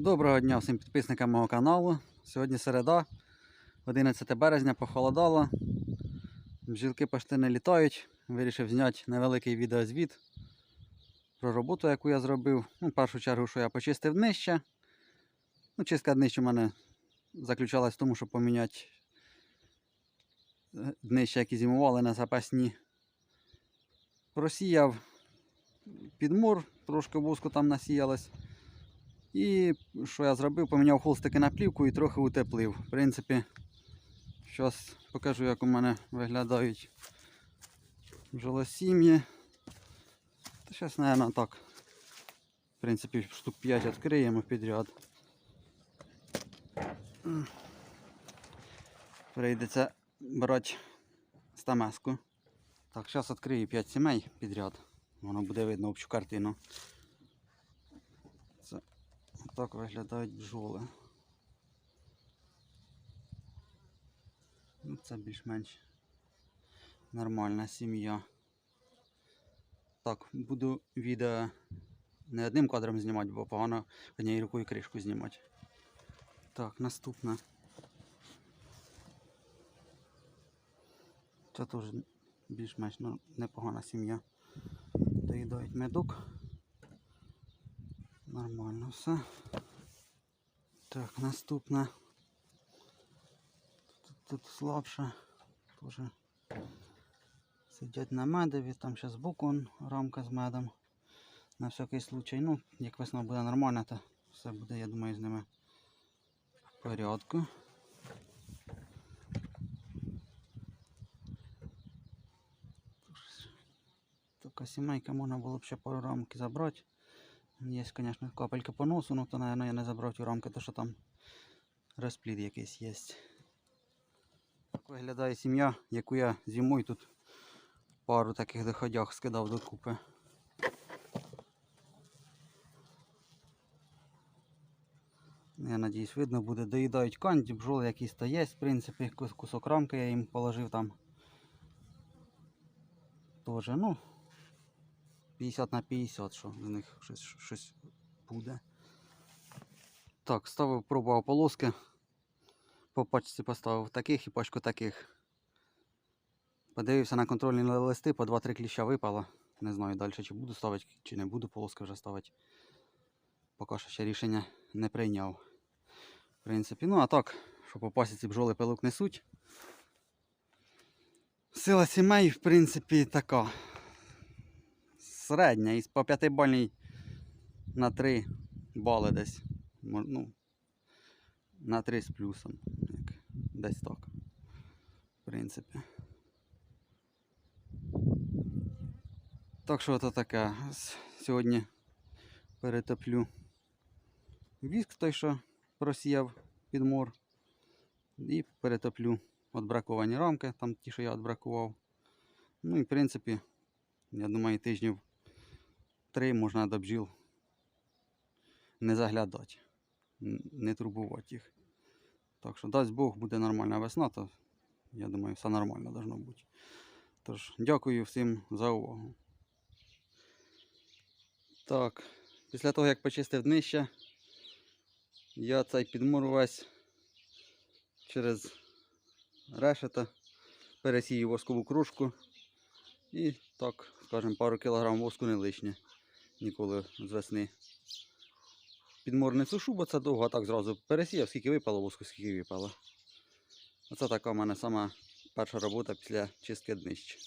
Доброго дня всім підписникам мого каналу. Сьогодні середа, 11 березня, похолодало. Бджілки почти не літають. Вирішив зняти невеликий відеозвіт про роботу, яку я зробив. Ну, в першу чергу, що я почистив днище. Ну, чистка днищ у мене заключалась в тому, щоб поміняти е, днища, які зимували на запасні. Просіяв підмур, трошки вуску там насіялось. І що я зробив? Поміняв холстики на плівку і трохи утеплив. В принципі, зараз покажу, як у мене виглядають бджолосім'ї. Та зараз, мабуть, так. В принципі, штук 5 відкриємо підряд. Прийдеться брати стамеску. Так, зараз відкрию 5 сімей підряд. Воно буде видно общу картину. Це так виглядають бджоли. Ну, Це більш-менш нормальна сім'я. Так, буду відео не одним кадром знімати, бо погано однією рукою кришку знімати. Так, наступне. Це теж більш-менш ну, непогана сім'я. Доїдають медок. Нормально все. Так, наступне. Тут, тут слабше. Тоже сидять на медові, там ще збоку рамка з медом. На всякий случай. Ну, як весна буде нормально, то все буде, я думаю, з ними в порядку. Така сімейка можна було б ще пару рамки забрати. Є, звісно, капелька по носу, ну то, мабуть, я не забрав ті рамки, то що там розплід якийсь є. Так виглядає сім'я, яку я зимою тут пару таких доходях скидав докупи. Я надіюсь, видно буде. Доїдають канді, бджоли якісь то є, в принципі, кусок рамки я їм положив там. Тоже, ну, 50 на 50, що з них щось, щось буде. Так, ставив, пробував полоски. По пачці поставив таких і пачку таких. Подивився на контрольні листи, по 2-3 кліща випало. Не знаю далі, чи буду ставити, чи не буду полоски вже ставити. Поки що ще рішення не прийняв. В принципі, ну а так, що по пасіці бджоли пилок несуть. Сила сімей, в принципі, така. Середня, із по 5 бальній на 3 бали десь. Ну, на 3 з плюсом. Як, десь так. В принципі. Так що це таке. Сьогодні перетоплю віск той, що просіяв підмор. І перетоплю відбраковані рамки, там ті, що я відбракував. Ну і в принципі, я думаю, тижнів три можна до бджіл не заглядати, не турбувати їх. Так що дасть Бог буде нормальна весна, то я думаю, все нормально должно бути. Тож, дякую всім за увагу. Так, після того як почистив днище, я цей підмур весь через решета пересію воскову кружку і так, скажімо, пару кілограм воску не лишнє ніколи з весни. Підмор не сушу, бо це довго, а так зразу пересіяв, скільки випало воску, скільки випало. Оце така в мене сама перша робота після чистки днищ.